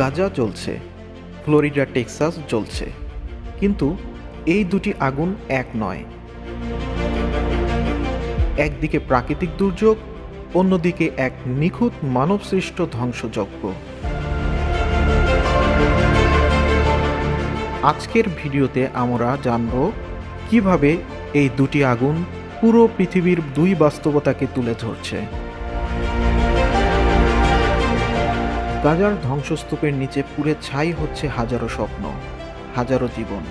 গাজা জ্বলছে Florida, Texas জ্বলছে কিন্তু এই দুটি আগুন এক নয়। একদিকে প্রাকৃতিক দুর্যোগ, অন্যদিকে এক নিখুঁত মানবসৃষ্ট ধ্বংসযজ্ঞ। আজকের ভিডিওতে আমরা জানব কীভাবে এই দুটি আগুন পুরো পৃথিবীর দুই বাস্তবতাকে তুলে ধরছে। গাজার ধ্বংসস্তূপের নিচে পুড়ে ছাই হচ্ছে হাজারো স্বপ্ন, হাজারো জীবন।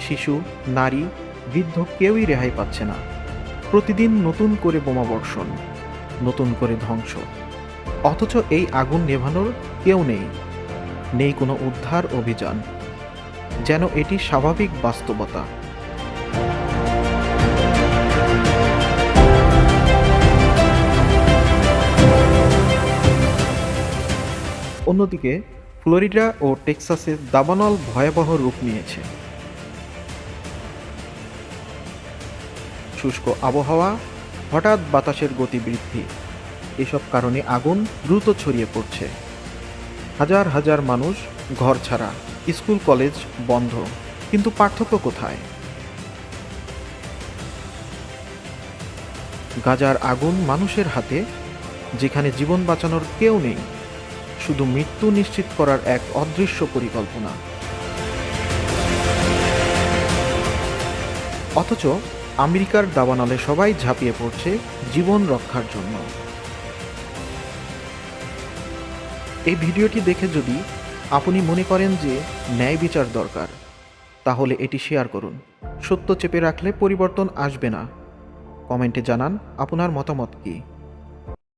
শিশু, নারী, বৃদ্ধ কেউই রেহাই পাচ্ছে না। প্রতিদিন নতুন করে বোমাবর্ষণ নতুন করে ধ্বংস। অথচ এই আগুন নেভানোর কেউ নেই নেই কোনো উদ্ধার অভিযান। যেন এটি স্বাভাবিক বাস্তবতা। অন্যদিকে, ফ্লোরিডা ও টেক্সাসে দাবানল ভয়াবহ রূপ নিয়েছে। শুষ্ক আবহাওয়া, হঠাৎ বাতাসের গতি বৃদ্ধি, এসব কারণে আগুন দ্রুত ছড়িয়ে পড়ছে। হাজার হাজার মানুষ ঘর ছাড়া, স্কুল, কলেজ বন্ধ, কিন্তু পার্থক্য কোথায়? গাজার আগুন মানুষের হাতে, যেখানে জীবন বাঁচানোর কেউ নেই। শুধু মৃত্যু নিশ্চিত করার এক অদৃশ্য পরিকল্পনা। অথচ আমেরিকার দাবানলে সবাই ঝাঁপিয়ে পড়ছে জীবন রক্ষার জন্য। এই ভিডিওটি দেখে যদি আপনি মনে করেন যে ন্যায় বিচার দরকার, তাহলে এটি শেয়ার করুন। সত্য চেপে রাখলে পরিবর্তন আসবে না। কমেন্টে জানান আপনার মতামত কী?